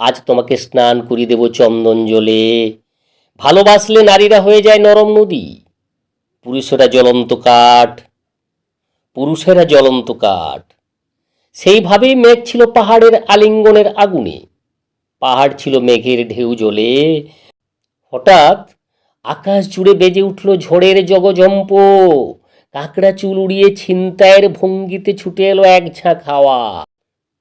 আজ তোমাকে স্নান করিয়ে দেব চন্দন জলে। ভালোবাসলে নারীরা হয়ে যায় নরম নদী। পুরুষেরা জ্বলন্ত কাঠ, পুরুষেরা জ্বলন্ত কাঠ। সেইভাবেই মেঘ ছিল পাহাড়ের আলিঙ্গনের আগুনে। পাহাড় ছিল মেঘের ঢেউ জ্বলে হঠাৎ আকাশ জুড়ে বেজে উঠল ঝড়ের জগজম্প। কাকড়া চুল উড়িয়ে ছিনতাইয়ের ভঙ্গিতে ছুটে এলো এক ঝাঁক হাওয়া।